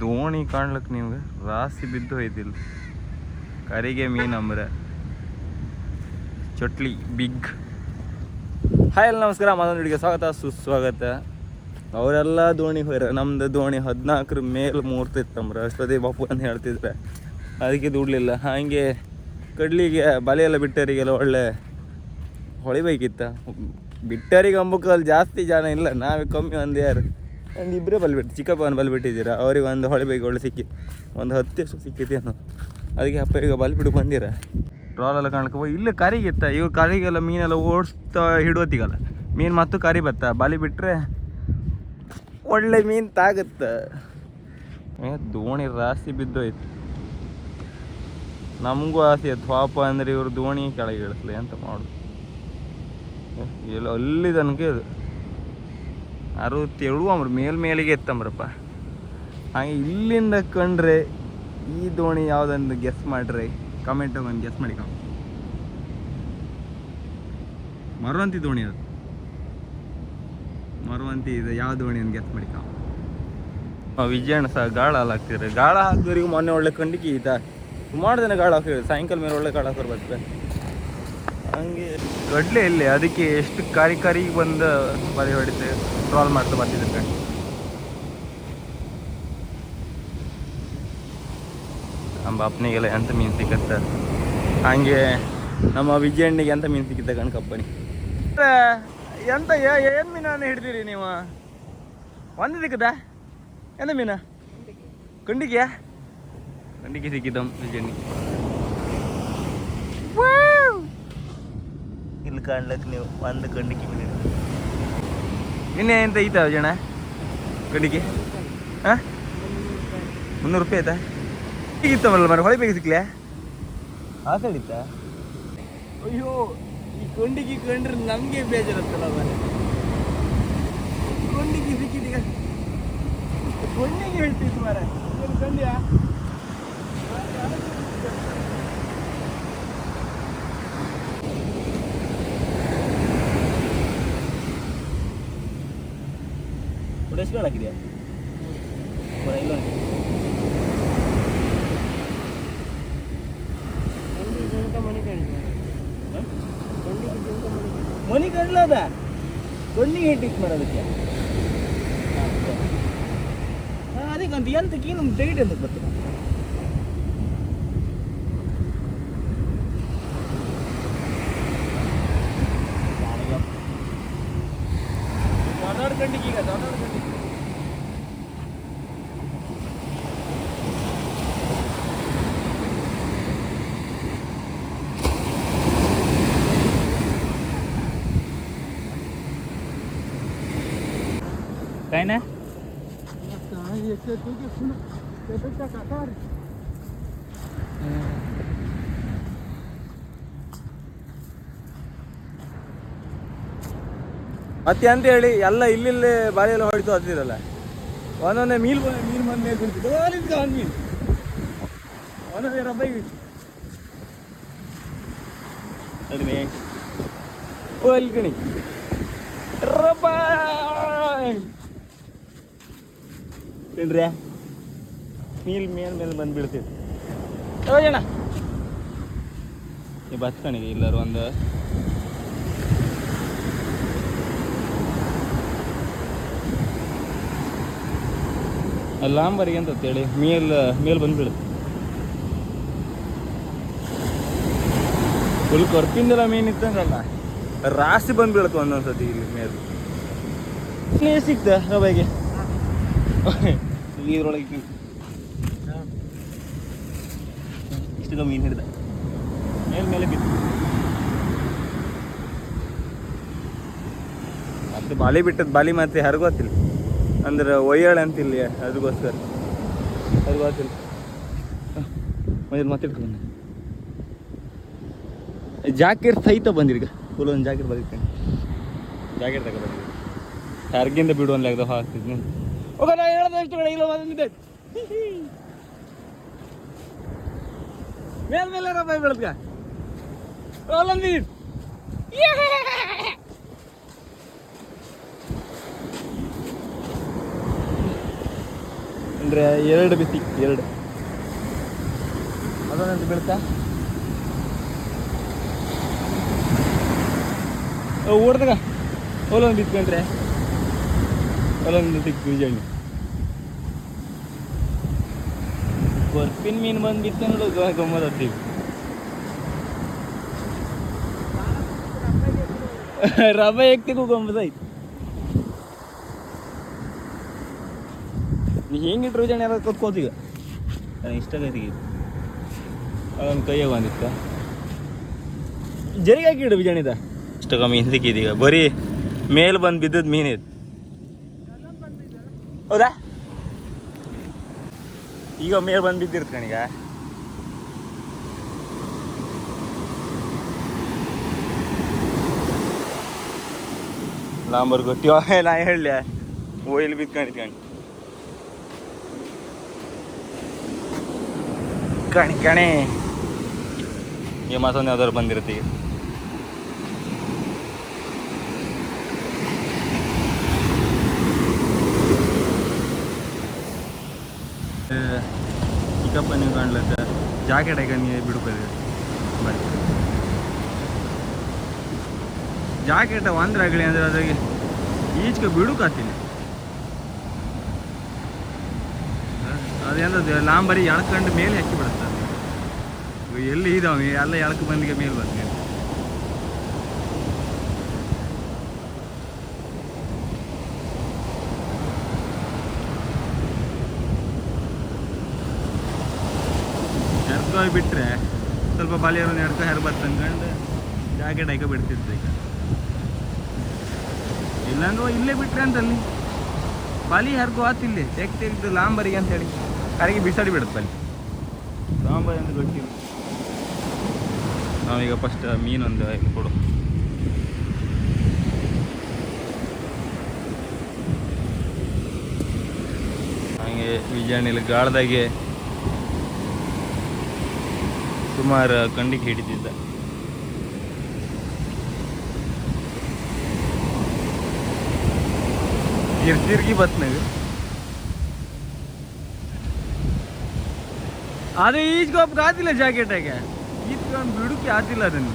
ದೋಣಿ ಕಾಣ್ಲಕ್ ನಿಮ್ಗೆ ರಾಸಿ ಬಿದ್ದು ಹೋಯ್ತಿಲ್ಲ ಕರಿಗೆ ಮೀನು ಅಂಬ್ರೆ. ಚೊಟ್ಲಿ, ಬಿಗ್. ಹಾಯ್ ಎಲ್ಲ ನಮಸ್ಕಾರ, ಮತ್ತೊಂದು ಹುಡುಗಿ ಸ್ವಾಗತ, ಸುಸ್ವಾಗತ. ಅವರೆಲ್ಲ ದೋಣಿ ಹೋಯ್ರ. ನಮ್ದು ದೋಣಿ ಹದಿನಾಲ್ಕರ ಮೇಲೆ ಮೂರ್ತಿ ಇತ್ತಂಬ್ರ ಅಷ್ಟೊತ್ತಿ ಬಾಪು ಅಂತ ಹೇಳ್ತಿದ್ರೆ. ಅದಕ್ಕೆ ದುಡ್ಲಿಲ್ಲ. ಹಾಗೆ ಕಡ್ಲಿಗೆ ಬಲೆ ಎಲ್ಲ ಬಿಟ್ಟರಿಗೆಲ್ಲ ಒಳ್ಳೆ ಹೊಳಿಬೇಕಿತ್ತ. ಬಿಟ್ಟರಿಗೆ ಅಂಬಕ್ಕಲ್ಲಿ ಜಾಸ್ತಿ ಜನ ಇಲ್ಲ. ನಾವೇ ಕಮ್ಮಿ ಒಂದು ಯಾರು. ಒಂದು ಇಬ್ಬರೇ ಬಲ್ಬಿಟ್ಟು, ಚಿಕ್ಕಪ್ಪನ ಬಲ್ಬಿಟ್ಟಿದ್ದೀರ? ಅವ್ರಿಗೆ ಒಂದು ಹೊಳೆ ಒಳ್ಳೆ ಸಿಕ್ಕಿ, ಒಂದು ಹತ್ತು ಎಷ್ಟು ಅನ್ನೋ. ಅದಕ್ಕೆ ಅಪ್ಪ ಈಗ ಬಲ್ಬಿಟ್ಟು ಬಂದಿರ. ಟ್ರಾಲೆಲ್ಲ ಕಾಣ್ಕೊ ಇಲ್ಲೇ ಕರಿಗಿತ್ತ ಈಗ ಕರಿಗೆಲ್ಲ ಮೀನೆಲ್ಲ ಓಡಿಸ್ತಾ ಹಿಡೋತಿಗಲ್ಲ ಮೀನು ಮತ್ತು ಕರಿ ಬತ್ತ. ಬಲಿ ಬಿಟ್ಟರೆ ಒಳ್ಳೆ ಮೀನು ತಾಗತ್ತ. ದೋಣಿ ರಾಸಿ ಬಿದ್ದೋಯ್ತು. ನಮಗೂ ಆಸೆ ಪಾಪ ಅಂದ್ರೆ ಇವರು ದೋಣಿ ಕೆಳಗೆ ಇಳಿಸ್ಲಿ ಅಂತ ಮಾಡು ಎಲ್ಲ ಅಲ್ಲಿ ತನಕ ಇದು. ಅರವತ್ತೇಳು ಅಂಬ್ರ ಮೇಲ್ ಮೇಲಿಗೆ ಎತ್ತಂಬ್ರಪ್ಪ. ಹಾಗೆ ಇಲ್ಲಿಂದ ಕಂಡ್ರೆ ಈ ದೋಣಿ ಯಾವುದೊಂದು ಗೆಸ್ ಮಾಡ್ರಿ. ಕಮೆಂಟ್ ಒಂದು ಗೆಸ್ ಮಾಡಿ ಕಮ್ ಮರವಂತಿ ದೋಣಿ ಅದು. ಮರವಂತಿ ಇದು ಯಾವ ದೋಣಿ ಅಂತ ಗೆಸ್ ಮಾಡಿ ಕಮ್ ವಿಜಯಣ್ಣ ಸಹ ಗಾಳ ಹಾಕ್ತಿದ್ರೆ. ಗಾಳ ಹಾಕಿದವ್ರಿಗೆ ಮೊನ್ನೆ ಒಳ್ಳೆ ಕಂಡಿಗೆ ಈತ ಸುಮಾರು ದಿನ ಗಾಳ ಹಾಕಿದ್ರು ಸಾಯಂಕಾಲ ಮೇಲೆ ಒಳ್ಳೆ ಗಾಳ ಹಾಕೋರು ಬರ್ತದೆ ಹಂಗೆ ಗಡ್ಲೆ ಇಲ್ಲಿ ಅದಕ್ಕೆ ಎಷ್ಟು ಕಾರಿ ಕಾರಿ ಬಂದು ಬರಿ ಹೊಡಿತು ಟ್ರಾಲ್ ಮಾಡ್ತಾ ಬರ್ತಿದ್ರು ನಮ್ಮ ಬಾಪನಿಗೆಲ್ಲ ಎಂತ ಮೀನು ಸಿಕ್ಕತ್ತ? ಹಂಗೆ ನಮ್ಮ ವಿಜಯಣ್ಣಿಗೆ ಎಂತ ಮೀನು ಸಿಕ್ಕಿದ್ದ ಕಣ್ ಕಪ್ಪನಿ ಎಂತ ಏನು ಮೀನನ್ನು ಹಿಡ್ದಿರಿ ನೀವು? ಒಂದು ಸಿಕ್ಕದ ಎಂತ ಮೀನ? ಕಂಡಿಗೆ. ಕಂಡಿಗೆ ಸಿಕ್ಕಿದ್ದ ವಿಜಯಣ್ಣಿ ಇಲ್ಲಿ ಕಾಣ್ಲಕ್ ನೀವು ಒಂದು ಕಂಡಿಕೆ ಬಿಡಿ ನಿನ್ನೆ ಎಂತ ಐತ ಜನ ಕಂಡಿಗೆ ಹಾಂ? ಮುನ್ನೂರು ರೂಪಾಯಿ ಆಯ್ತಾ? ಹೀಗಿತ್ತವಲ್ಲ ಮರ ಹೊಳೆ ಬೇಗ ಸಿಕ್ಲೆ ಆ ಅಯ್ಯೋ ಈ ಕೊಂಡಿಗೆ ಕಂಡ್ರೆ ನಮಗೆ ಬೇಜಾರತ್ತಲ್ಲ ಮನೆ ಕೊಂಡಿಗೆ ಸಿಕ್ಕಿದೀಗ. ಕೊಂಡಿಗೆ ಹೇಳ್ತಿತ್ತು ಮರ ಕಂಡ್ಯಾ? ಎಷ್ಟು ಬೇಡ ಹಾಕಿದ್ಯಾ ಇಲ್ಲ ಮನಿ ಕಡ್ಲದ ಕೊಂಡಿಗೆ ಇಟ್ಟಿತ್ತು ಮರ ಅದಕ್ಕೆ ಅದಕ್ಕಂತ ಎಂತಕ್ಕೆ ಏನು ಟೈಟ್ ಅಂತ ಬರ್ತದೆ ದೊಡ್ಡ ಗಂಡಿಗೆ ಈಗ काय ना ಮತ್ತೆ ಅಂತ ಹೇಳಿ ಎಲ್ಲ ಇಲ್ಲಿಲ್ಲೇ ಬಾರಿ ಎಲ್ಲ ಹೊಡಿತು ಹತ್ತಿರಲ್ಲ ಒಂದೊಂದೇ ಮೀಲ್ ಬಂದು ಮೀನ್ ಬಂದ ಮೇಲೆ ಬೀಳ್ತಿತ್ತು ಓ, ಅಲ್ಲಿಂದ ಒಂದು ಮೀನು ಒಂದೊಂದೇ ರಬ್ಬೈ ಬೀಳ್ತು ಅದ್ಮೇ ಓ ಅಲ್ಲಿ ಕಣಿ ರಬ್ಬಾಯ್ ತಿನ್ರಿ ಮೀಲ್ ಮೇಲ್ ಮೇಲೆ ಬಂದು ಅಣ್ಣ. ಹೋಗೋಣ ಈ ಬಸ್ ಕಣಿಗೆ ಇಲ್ಲರು ಒಂದು. ಲಾಂಬರಿಗೆ ಅಂತ ಹೇಳಿ? ಮೇಲ್ ಮೇಲ್ ಬಂದ್ಬಿಡುತ್ತೆ. ಬೀಳುತ್ತೆ ಫುಲ್ ಕೊರ್ಪಿಂದೆಲ್ಲ ಮೀನು ಇತ್ತಂಗಲ್ಲ ರಾಶಿ ಬಂದ್ಬಿಡುತ್ತೆ ಬೀಳುತ್ತೆ ಒಂದೊಂದ್ಸತಿ ಇಲ್ಲಿ ಮೇಲೆ. ಸಿಕ್ತ ರಬೈಗೆ ನೀರೊಳಗೆ ಇಷ್ಟು ಮೀನು ಹಿಡಿದ. ಮೇಲ್ ಮೇಲೆ ಬಿತ್ತು. ಮತ್ತೆ ಬಾಲಿ ಬಿಟ್ಟದ್ದು ಬಾಲಿ ಮತ್ತೆ ಯಾರಿಗೂ ಗೊತ್ತಿಲ್ಲ ಅಂದ್ರೆ ಒಯ್ಯಾಳೆ ಅಂತಿಲ್ಲ ಅದಕ್ಕೋಸ್ಕರ ಅದು ಗೊತ್ತಿಲ್ಲ ಮತ್ತೆ ಮಾತಾಡ್ಕೊಂಡು ಜಾಕೆಟ್ ಸಹಿತ ಬಂದಿರಿ ಈಗ. ಫುಲ್ ಒಂದು ಜಾಕೆಟ್ ಬಂದಿರ್ತೀನಿ ಜಾಕೆಟ್ ತಗೋ ಹರ್ಗಿಂದ ಬಿಡುವಲ್ಲಿ ಬಿಡು ಒಂದು ಲೆಕ್ಕದ ಹಾಕ್ತಿದ್ನಿ. ಹೋಗ ನಾ ಹೇಳೋದು ಎಷ್ಟು ಕಡೆ ಇಲ್ಲ ಬಂದಿದ್ದೆ ಮೇಲ್ ಮೇಲೆ ರಬ್ಬ ಬೆಳದ್ಗ ಅಲ್ಲಂದಿ ಅಂದರೆ ಎರಡು ಬಿಸಿ ಎರಡು ಅದೊಂದು ಬೀಳ್ತಾ ಓಡ್ದಾಗ ಹೊಲೊಂದು ಬಿತ್ಕೊಂಡ್ರೆ ಹೊಲೊಂದು ಸಿಕ್ತು ಜಣ್ಣು ಕೊರ್ಪಿನ ಮೀನು ಬಂದು ಬಿತ್ಕೊಂಡು ಗಮ್ಮತ್ತೀವಿ ರವೆ ಎಕ್ತಿಗೂ ಗಮ್ಮತ್ತಾಯ್ತು. ನೀ ಹೆಂಗಿಟ್ರು ಜನ ಎಲ್ಲ ಕೊತ್ಕೋತೀಗ? ಇಷ್ಟ ಗತಿಗೆ ಅದೊಂದು ಕೈಯಾಗ ಬಂದಿತ್ತ? ಜರಿಗೆ ಹಾಕಿಡು ಬಿಜಾಣಿದ ಇಷ್ಟ ಕಮ್ಮಿ ಹಿಂದಕ್ಕಿದೀಗ ಬರೀ ಮೇಲೆ ಬಂದು ಬಿದ್ದದ ಮೀನಿದ್ ಹೌದಾ? ಈಗ ಮೇಲೆ ಬಂದು ಬಿದ್ದಿರ್ತ ಕಣೀಗ ಲಾಂಬರ್ ಗೊತ್ತಿ ನಾ ಹೇಳಿ ಓಯ್ಲಿ ಬಿದ್ಕೊಂಡಿದ್ಕಂಡು ಕಣಿ. ಕಣೆ ಈಗ ಮತ್ತೊಂದು ಯಾವ್ದಾದ್ರು ಬಂದಿರುತ್ತೆ ಈಗ. ಚಿಕ್ಕಪ್ಪ ನೀವು ಕಾಣ್ಲತ್ತ ಜಾಕೆಟ್ ಹಾಕೊಂಡು ನೀವು ಬಿಡ್ಕೋದು ಬರ್ತೀವಿ ಜಾಕೆಟ್ ಒಂದ್ರೆ ಆಗಲಿ ಅಂದ್ರೆ ಅದ್ರಾಗೆ ಈಚೆಗೆ ಬಿಡುಕಾತೀನಿ ಅದೇನದು ಲಾಂಬರಿ ಎಳ್ಕೊಂಡು ಮೇಲೆ ಹಾಕಿ ಬಿಡುತ್ತೆ. ಎಲ್ಲಿ ಇದಾವೆ? ಎಲ್ಲ ಎಳ್ಕ ಬಂದಿಗೆ ಮೇಲೆ ಬರ್ತೀನಿ. ಎರ್ಕೊ ಬಿಟ್ಟರೆ ಸ್ವಲ್ಪ ಬಾಲಿಯರು ಎಡ್ಕೊ ಯಾರು ಬತ್ತ ಅಂದ್ಕೊಂಡು ಜಾಕೆಟ್ ಹಾಕಿ ಬಿಡ್ತಿದ್ದೆ ಈಗ. ಇಲ್ಲಾಂದ್ರೆ ಇಲ್ಲೇ ಬಿಟ್ರೆ ಅಂತಲ್ಲಿ. ಬಾಲಿ ಹರ್ಗು ಆತಿಲ್ಲಿ ತೆಗ್ ತೆಗ್ದು ಲಾಂಬರಿಗೆ ಅಂತೇಳಿ. ಕರೆಗೆ ಬಿಸಾಡಿ ಬಿಡುತ್ತೆ ಬಲಿ. ಲಾಂಬರಿ ಅಂತ ಗೊತ್ತಿಲ್ಲ. ನಾವೀಗ ಫಸ್ಟ್ ಮೀನೊಂದು ಇಲ್ಲಿ ಕೊಡು. ಹಾಗೆ ವಿಜಯನಿಲ್ ಗಾಳದಾಗೆ ಸುಮಾರು ಕಂಡಿಗೆ ಹಿಡಿದಿದ್ದ. ತಿರ್ಗಿ ಬತ್ನಾಗ. ಅದು ಈಜ್ಗೊಬ್ಬಕ್ಕೆ ಆತಿಲ್ಲ ಜಾಕೆಟಾಗೆ ಈಜ್ಕೊಂಡು ಬಿಡುಕಿ ಆತಿಲ್ಲ ಅದನ್ನು.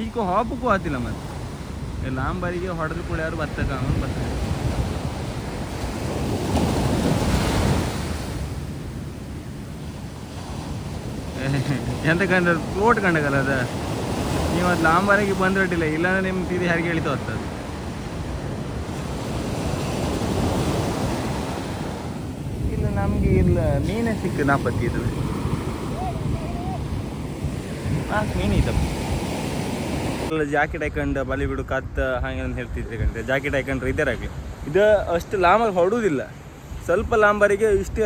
ಈಜ್ಕೊ ಹಾಪಕ್ಕೂ ಆತಿಲ್ಲ ಮತ್ತೆ. ಲಾಂಬರಿಗೆ ಹೊಡೆದು ಕೂಡ ಯಾರು ಬತ್ತಕ್ಕ ಅವನು ಬತ್ತ ಎಂತ ಕಂಡ ತೋಟ ಕಂಡಗಲ್ಲ ಅದ. ನೀವು ಅದು ಲಾಂಬಾರಿಗೆ ಬಂದ್ರಟ್ಟಿಲ್ಲ ಇಲ್ಲಾಂದ್ರೆ ನಿಮ್ಮ ತಿದಿ ಯಾರಿಗೆ ಹೇಳಿತು ಹೋಗ್ತದೆ. ಇಲ್ಲ ನಮಗೆ ಇಲ್ಲ, ಮೀನೇ ಸಿಕ್ಕ ನಾಪತ್ತಿ ಇದು. ನಾಲ್ಕು ಮೀನು ಜಾಕೆಟ್ ಹಾಕೊಂಡು ಬಲಿ ಬಿಡು, ಕತ್ತ, ಹಾಗೆ ಅಂತ ಹೇಳ್ತಿದ್ದೆ ಕಂಡ್ರೆ ಜಾಕೆಟ್ ಹಾಕೊಂಡ್ರೆ ಇದರಾಗಲಿ ಇದು ಅಷ್ಟು ಲಾಂಬಾಗಿ ಹೊಡುವುದಿಲ್ಲ ಸ್ವಲ್ಪ ಲಾಂಬಾರಿಗೆ ಇಷ್ಟೇ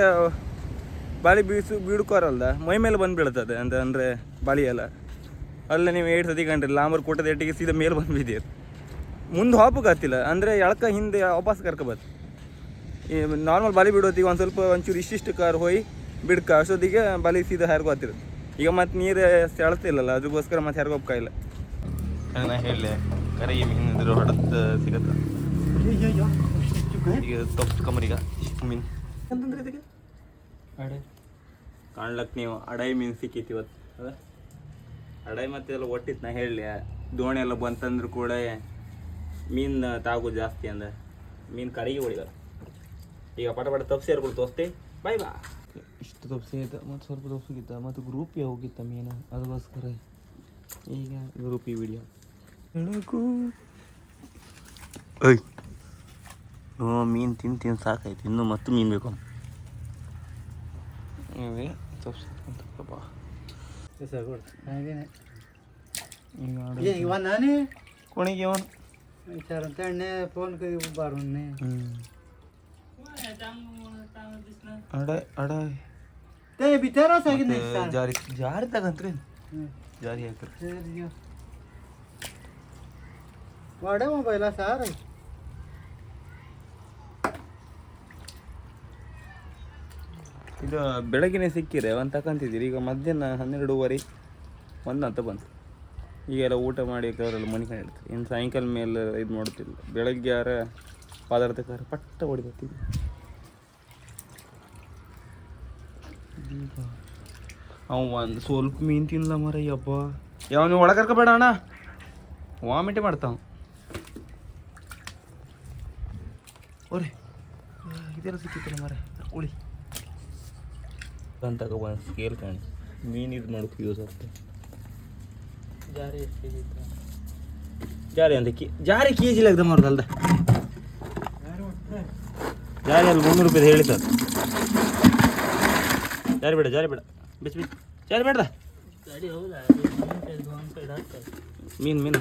ಬಾಳಿ ಬೀಸು ಬೀಡ್ಕೋರಲ್ದ ಮೈ ಮೇಲೆ ಬಂದು ಬೀಳ್ತದೆ ಅಂತ ಅಂದರೆ ಬಾಳಿ ಎಲ್ಲ. ಅಲ್ಲ ನೀವು ಏಟ್ ಸತಿ ಕಂಡ್ರಿ ಲಾಂಬರ್ ಕೊಟ್ಟದ ಎಟ್ಟಿಗೆ ಸೀದಾ ಮೇಲೆ ಬಂದು ಬಿದ್ದೀರಿ ಮುಂದೆ ಹಾಪಕ್ಕಾಗ್ತಿಲ್ಲ ಅಂದರೆ ಎಳಕ ಹಿಂದೆ ವಾಪಸ್ ಕರ್ಕೊಬಾರ್ದು ಈ ನಾರ್ಮಲ್ ಬಾಲಿ ಬಿಡೋತಿಗೆ ಒಂದು ಸ್ವಲ್ಪ ಒಂಚೂರು ಇಷ್ಟಿಷ್ಟು ಕಾರ್ ಹೋಗಿ ಬಿಡ್ಕ ಅಷ್ಟೊತ್ತಿಗೆ ಬಾಲಿ ಸೀದಾ ಹರ್ಗೋತಿರುತ್ತೆ ಈಗ ಮತ್ತೆ ನೀರು ಸೆಳ್ತಿಲ್ಲಲ್ಲ ಅದಕ್ಕೋಸ್ಕರ ಮತ್ತೆ ಹರ್ಗೋಕ್ಕಾಗಿಲ್ಲ ನಾ ಹೇಳಿ ಕರೆಗೆ ಮೀನಿದ್ರು ಹೊಡೆದು ಸಿಗತ್ತ? ಈಗ ತಪ್ಪು ಕಮರಿಗ ಮೀನು. ಅಂತಂದ್ರೆ ಇದಕ್ಕೆ? ಅಡೆ. ಕಾಣ್ಲಕ್ ನೀವು ಅಡೈ ಮೀನು ಸಿಕ್ಕಿತ್ತು ಇವತ್ತು. ಅದ? ಅಡೈ ಮತ್ತೆ ಎಲ್ಲ ಒಟ್ಟಿತ್ತು ನಾ ಹೇಳಿ. ದೋಣಿ ಎಲ್ಲ ಬಂತಂದ್ರು ಕೂಡ ಮೀನು ತಾಗು ಜಾಸ್ತಿ ಅಂದ. ಮೀನು ಕರಿಗೆ ಹೊಡಿದ. ಈಗ ಪಟ ಪಟ ತಪ್ಸಿ ಸೇರ್ಬಿಡು ತೋರಿಸ್ತಿ ಬಾಯ್ ಬಾ ಇಷ್ಟು ತಪ್ಸಿ ಆಯ್ತು ಮತ್ತು ಸ್ವಲ್ಪ ತಪ್ಸಿಗಿತ್ತ ಮತ್ತು ಗ್ರೂಪಿಗೆ ಹೋಗಿತ್ತ ಮೀನು. ಅದಕ್ಕೋಸ್ಕರ ಈಗ ಗ್ರೂಪಿ ವಿಡಿಯೋ ಐ ಹ್ಞೂ ಮೀನು ತಿಂದು ತಿಂದು ಸಾಕಾಯ್ತು. ಇನ್ನೂ ಮತ್ತೆ ಮೀನು ಬೇಕು. ఇది कोणी घेऊन विचार त्याने फ़ोन कधी उभारून अडाय अडाय ते बिचारा सांगितले जारी जारी त्या गंत्रे जारी आहे वाडा मोबाईल असा ಇದು ಬೆಳಗ್ಗೆ ಸಿಕ್ಕಿದೆ, ಒಂದು ತಗೊಂತಿದ್ದೀರಿ ಈಗ ಮಧ್ಯಾಹ್ನ ಹನ್ನೆರಡೂವರೆ ಒಂದು ಅಂತ ಬಂತು. ಈಗೆಲ್ಲ ಊಟ ಮಾಡಿ ಅವರೆಲ್ಲ ಮನೆ ಕಡೆ ಇಡ್ತಾರೆ ಇನ್ನು ಸಾಯಂಕಾಲ ಮೇಲೆ ಇದು ಮಾಡುತ್ತಿಲ್ಲ. ಬೆಳಗ್ಗೆ ಯಾರ ಪದಾರ್ಥಕ್ಕಾರ ಪಟ್ಟ ಹೊಡಿಬೇಕಿದೆ. ಅವ ಒಂದು ಸ್ವಲ್ಪ ಮೀನು ತಿನ್ನಲ್ಲ ಮರ ಯಪ್ಪ ಯಾವ ನೀವು ಒಳಗೆ ಕರ್ಕೋಬೇಡ ಅಣ್ಣ. ವಾಮಿಟೆ ಮಾಡ್ತಾವ ಓರೆ ಇದೆಲ್ಲ ಸಿಕ್ಕಿತ್ತಲ್ಲ ಮರ ಉಳಿ ಅಂತ ಒಂದು ಸ್ಕೇಲ್ ಕಾಣಿ ಮೀನು ಇದು ಮಾಡೋಕೆ ಯೂಸ್ ಆಗ್ತದೆ ಜಾರಿ ಎಷ್ಟು ಜಾರಿ ಅಂತ ಕಿ ಜಾರಿ ಕೆ ಜಿ ಲೆಕ್ಕದ ಮಾರೋದಲ್ದ ಜಾರಿ ಅಲ್ಲಿ ಮುನ್ನೂರು ರೂಪಾಯಿ ಹೇಳಿದ ಜಾರಿ ಬೇಡ ಜಾರಿ ಬೇಡ. ಬಿಚ್ಚ ಬಿಚ್ಚ. ಜಾರಿ ಬೇಡ ಗಾಡಿ ಹೌದಾ? ಒಂದು ಸೈಡ್ ಹಾಕ್ತಾರೆ ಮೀನು ಮೀನು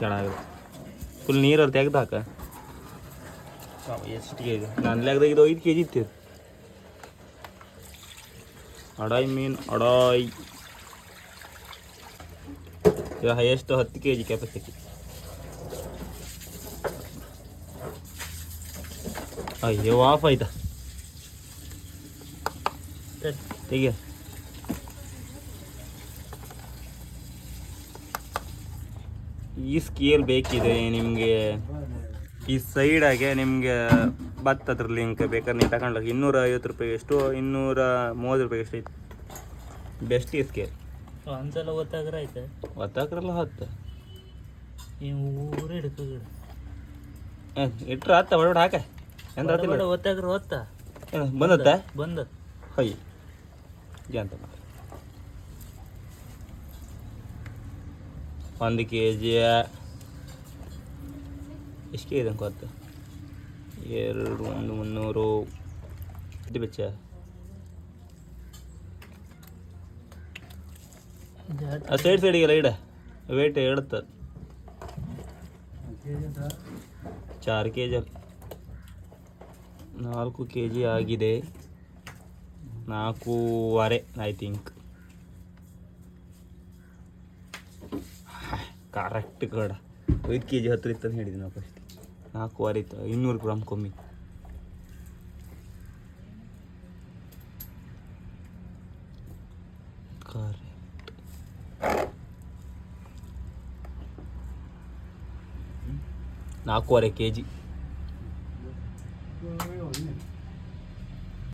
ಕೆಳ ಫುಲ್ ನೀರಲ್ಲಿ ತೆಗ್ದು ಹಾಕ. ಎಷ್ಟು ಕೆ ಜಿ ನನ್ನ ಲೆಕ್ಕದಾಗ ಇದು ಐದು ಕೆ ಜಿ ಇತ್ತು. ಅಡಾಯಿ ಮೀನು, ಅಡಾಯಿ. ಇದು ಹೈಯೆಸ್ಟ್ ಹತ್ತು ಕೆ ಜಿ ಕೆಪಾಸಿಟಿ ಅಯ್ಯೋ ಆಫ್ ಆಯ್ತಾ? ತೆಗಿಯ. ಈ ಸ್ಕೇಲ್ ಬೇಕಿದೆ ನಿಮಗೆ. ಈ ಸೈಡಾಗೆ ನಿಮಗೆ ಭತ್ತದ್ರ ಲಿಂಕ್ ಬೇಕಾದ್ರೆ ನೀವು ತಗೊಂಡ್ಲಾಗ ಇನ್ನೂರ ಐವತ್ತು ರೂಪಾಯಿ ಎಷ್ಟು ಇನ್ನೂರ ಮೂವತ್ತು ರೂಪಾಯಿ ಎಷ್ಟು ಐತೆ? ಬೆಸ್ಟ್ ಸ್ಕೇಲ್ ಒಂದ್ಸಲ ಗೊತ್ತಾಗ್ರ ಐತೆ ಒತ್ತಾಕ್ರಲ್ಲ ಹತ್ತು. ಊರು ಹಿಡ್ಕೋಗಿಡ ಇಟ್ರ ಹತ್ತ ಬಡಬಡ ಹಾಕ. ಹತ್ತಿಲ್ಲ ಒತ್ತಾಗ್ರ ಹೊತ್ತಾ? ಏನು ಬಂದತ್ತ ಬಂದ ಹೊಯ್ ಅಂತ ಒಂದು ಕೆ ಜಿ ಎಷ್ಟು ಇದೆ ಗೊತ್ತು ಎರಡು, ಒಂದು, ಮುನ್ನೂರು. ಇದು ಬೆಚ್ಚ. ಸೈಡ್ ಸೈಡಿಗೆಲ್ಲ ಇಡ. ವೇಟ್ ಹೇಳುತ್ತ ಚಾರ್ ಕೆ ಜಿ ನಾಲ್ಕು ಕೆ ಜಿ ಆಗಿದೆ. ನಾಲ್ಕೂವರೆ ಐ ಥಿಂಕ್ ಕರೆಕ್ಟ್ ಕಡ. ಐದು ಕೆ ಜಿ ಹತ್ತಿರ ಇತ್ತು ಅಂತ ಹೇಳಿದ್ವಿ ನಾವು ಫಸ್ಟ್ ನಾಲ್ಕೂವರೆ ಇನ್ನೂರು ಗ್ರಾಮ್ ಕಮ್ಮಿ. ಕರೆಕ್ಟ್ ನಾಲ್ಕೂವರೆ ಕೆ ಜಿ